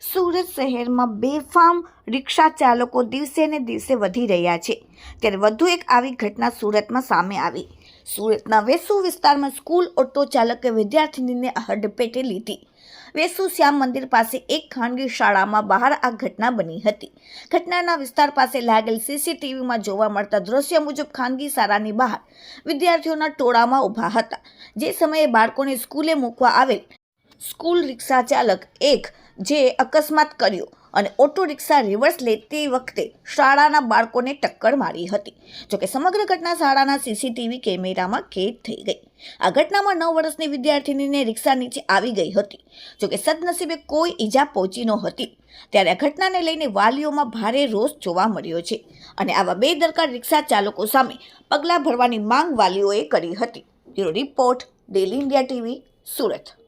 સુરત શહેરમાં બેફામ રિક્ષા ચાલકો દિવસે ને દિવસે વધી રહ્યા છે. ત્યારે વધુ એક આવી ઘટના સુરતમાં સામે આવી. સુરતના વેસુ વિસ્તારમાં સ્કૂલ ઓટો ચાલકે વિદ્યાર્થીનીને હડપેટે લીધી. વેસુ શ્યામ મંદિર પાસે એક ખાનગી શાળામાં બહાર આ ઘટના બની હતી. ઘટનાના વિસ્તાર પાસે લાગેલ સીસીટીવીમાં જોવા મળતા દ્રશ્ય મુજબ ખાનગી શાળાની બહાર વિદ્યાર્થીઓના ટોળામાં ઊભા હતા. જે સમયે બાળકોને સ્કૂલે મૂકવા આવેલ સ્કૂલ રિક્ષા ચાલક એક જે અકસ્માત કર્યો અને ઓટો રિક્ષા રિવર્સ લેતી વખતે શાળાના બાળકોને ટક્કર મારી હતી. જોકે સમગ્ર ઘટના શાળાના સીસીટીવી કેમેરામાં કેદ થઈ ગઈ. આ ઘટનામાં નવ વર્ષની વિદ્યાર્થીનીને રિક્ષા નીચે આવી ગઈ હતી. જોકે સદનસીબે કોઈ ઈજા પહોંચી નહોતી. ત્યારે આ ઘટનાને લઈને વાલીઓમાં ભારે રોષ જોવા મળ્યો છે અને આવા બેદરકાર રિક્ષા ચાલકો સામે પગલાં ભરવાની માંગ વાલીઓએ કરી હતી. Bureau report, daily India TV, Surat.